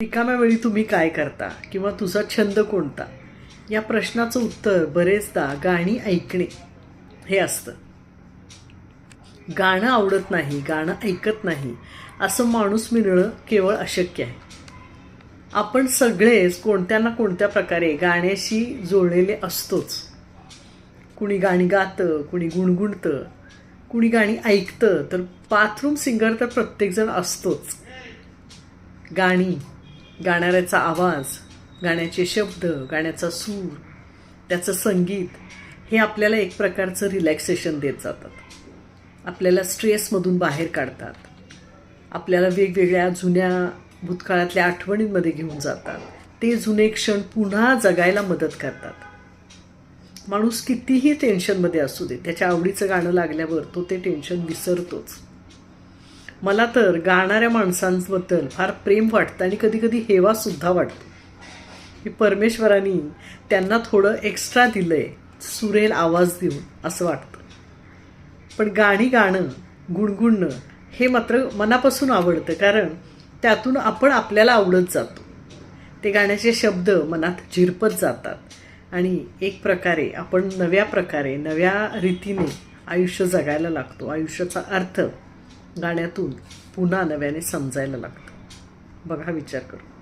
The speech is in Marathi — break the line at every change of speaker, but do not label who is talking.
रिकाम्या वेळी तुम्ही काय करता? किंवा तुझा छंद कोणता? या प्रश्नाचं उत्तर बरेचदा गाणी ऐकणे हे असतं. गाणं आवडत नाही गाणं ऐकत नाही असं माणूस मिळणं केवळ अशक्य आहे. आपण सगळेच कोणत्या ना कोणत्या प्रकारे गाण्याशी जोडलेले असतोच. कुणी गाणी गातं कुणी गुणगुणतं कुणी गाणी ऐकतं तर बाथरूम सिंगर तर प्रत्येकजण असतोच. गाणी गाणाऱ्याचा आवाज गाण्याचे शब्द गाण्याचा सूर त्याचं संगीत हे आपल्याला एक प्रकारचं रिलॅक्सेशन देत जातात. आपल्याला स्ट्रेसमधून बाहेर काढतात. आपल्याला वेगवेगळ्या जुन्या भूतकाळातल्या आठवणींमध्ये घेऊन जातात. ते जुने क्षण पुन्हा जगायला मदत करतात. माणूस कितीही टेन्शनमध्ये असू दे त्याच्या आवडीचं गाणं लागल्यावर तो ते टेन्शन विसरतोच. मला तर गाणाऱ्या माणसांबद्दल फार प्रेम वाटतं आणि कधीकधी हेवासुद्धा वाटतो. की परमेश्वराने त्यांना थोडं एक्स्ट्रा दिलं आहे सुरेल आवाज देऊन असं वाटतं. पण गाणी गाणं गुणगुणणं हे मात्र मनापासून आवडतं कारण त्यातून आपण आपल्याला आवडत जातो. ते गाण्याचे शब्द मनात झिरपत जातात आणि एक प्रकारे आपण नव्या प्रकारे नव्या रीतीने आयुष्य जगायला लागतो. आयुष्याचा अर्थ गाण्यातून पुन्हा नव्याने समजायला लागतं. बघा विचार करू.